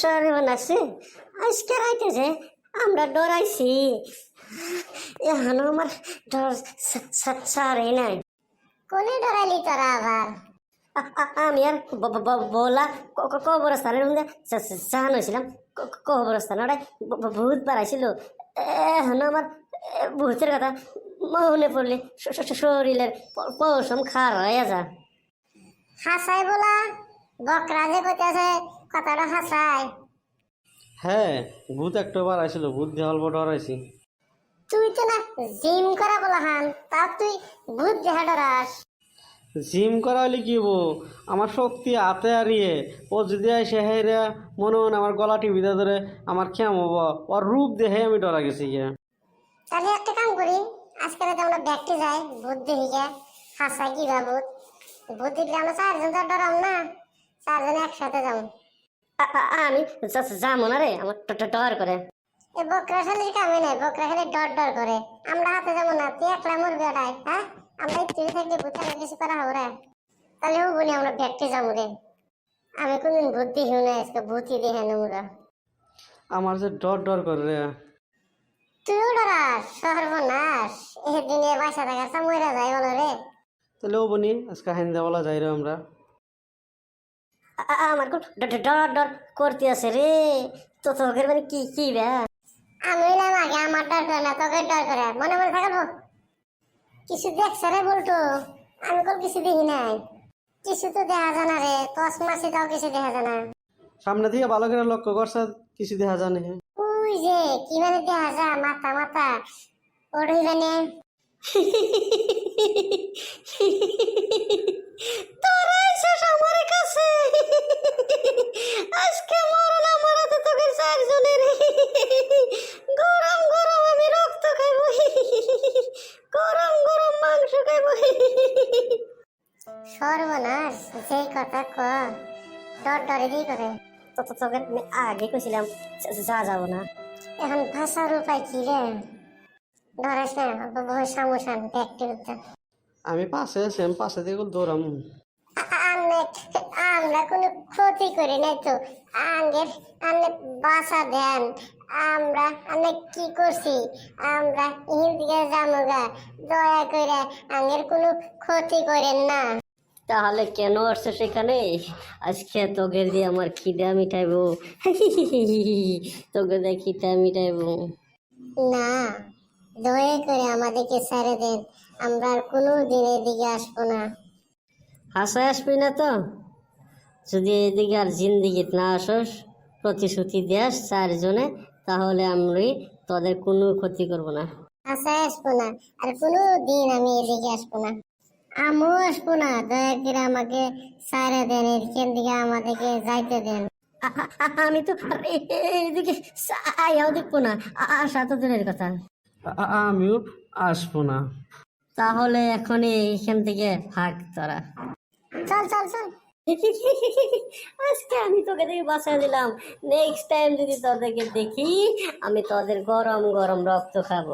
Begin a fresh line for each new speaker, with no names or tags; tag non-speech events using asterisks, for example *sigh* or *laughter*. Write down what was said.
সর্বনাশে আজকে রাইতেছে আমরা ডরাইছি। এখনও আমার ডর সারে নাই।
কোনে ডরাইলি তোরা আবার?
আমি আর বলা কবরস্থানের মধ্যে চান হয়েছিলাম। কবরস্থানে ওটাই ভূত বাড়াইছিল। এখন আমার ভূতের কথা মনে পড়লে শরীরের পশম খার হয়ে যা
হাসাই বলা বকরা যে কইতেছে কথাটা হাসাই
হ্যাঁ ভূত একটা বার আসছিল ভূত দিয়ে অল্প ডরাইছি
তুই তো না জিম করা বলা হান তা তুই ভূত দেখা ডরাস।
জিম করা হলে কি হব? আমার শক্তি হাতে হারিয়ে ও যদি আসে হেরা মনে মনে আমার গলা টিভিতে ধরে আমার খেয়াম হব ওর রূপ দেখে আমি ডরা গেছি গিয়া।
তাহলে একটা কাম করি আজকে রাতে আমরা ব্যাগটি যাই ভূত দেখি গে হাসাই কি বা ভূত? ভূত দেখলে আমরা চারজন তো ডরাম না চারজন একসাথে যাব
আমি যা- যাব না রে আমার ট- ট- ডর করে।
এ বকরা শালির কামে নাই বকরা খালি ডর ডর করে। আমরা হাতে যাব না তুই একলা মরবি ওটাই হ্যাঁ? আমরা তুই থাকলে ভূতের কিছু করা হবে রে। তাহলে ও বলি আমরা ব্যাগটি যাব রে। আমি কোনদিন ভূত দেখি না আজকে ভূতই দেখে নেব
আমার যে ডর ডর করে রে।
তুইও ডরাস সর্বনাশ। এ দিনে বাসা থাকা মরে যায় বলো রে।
তাহলে ও বনি আজকে হাইন্দা বলা যাই রে আমরা।
আমার খুব ড- ড- ডর ডর করতে আছে রে। তো তোকে মানে কি কি বে?
আমি হইলাম আগে আমার ডর করে না তোকে ডর করে। মনে মনে থাকব কিছু দেখছে রে বলতো আমি কোন কিছু দেখি নাই। কিছু তো দেখা যায় না রে তস মাসি তাও কিছু দেখা যায় না।
সামনে থেকে ভালো করে লক্ষ্য করছে কিছু দেখা জানে
ওই যে কি মানে দেখা যা মাথা মাথা। ওড়ই মানে *laughs*
তোরা এসেছ আমার কাছে আজকে মরলা মরাতে তোকে চারজনের গরম গরম আমি রক্ত খাইব গরম গরম মাংস খাইব
সর্বনাশ যেই কথা ক ডর ডরে দিয়ে করে?
তো তো তোকে আমি আগে কইছিলাম যা- যাব না।
এখন ভাষার উপায় কি রে? ডরাস না বয়স সামোসান
আমি পাশে আমি পাশে থেকে দৌড়াম
আমরা কোনো ক্ষতি করি নাই তো। আঙ্গের আনে বাসা দেন আমরা আনে কি করছি? আমরা ইহিন দিকে জামুগা দয়া করে আঙ্গের কোনো ক্ষতি করেন না।
তাহলে কেন আসছে সেখানে আজকে তোকে দিয়ে আমার খিদা মিটাইবো। তোকে দিয়ে খিদা মিটাইবো।
না দয়া করে আমাদেরকে ছেড়ে দেন। আমরা আর কোনো দিন এদিকে আসব না।
হাসায় আসবি না তো? যদি এদিকে আর জিন্দিগিত না আসস প্রতিশ্রুতি দেস চারজনে তাহলে আমি তোদের কোনো ক্ষতি করব না।
আশায় আসব না। আর কোনো দিন আমি এদিকে আসব না। আমিও আসব না। দয়া করে আমাকে ছেড়ে দেন এখান দিকে আমাদেরকে যাইতে দেন।
আমি তো এদিকে আয়াও দেখব না। আ- আসা তো দূরের কথা।
আমিও আসব না।
তাহলে এখন এইখান থেকে ভাগ তোরা।
চল চল চল।
আজকে আমি তোকে দেখে বাসায় দিলাম। নেক্সট টাইম যদি তোদেরকে দেখি, আমি তোদের গরম গরম রক্ত খাব।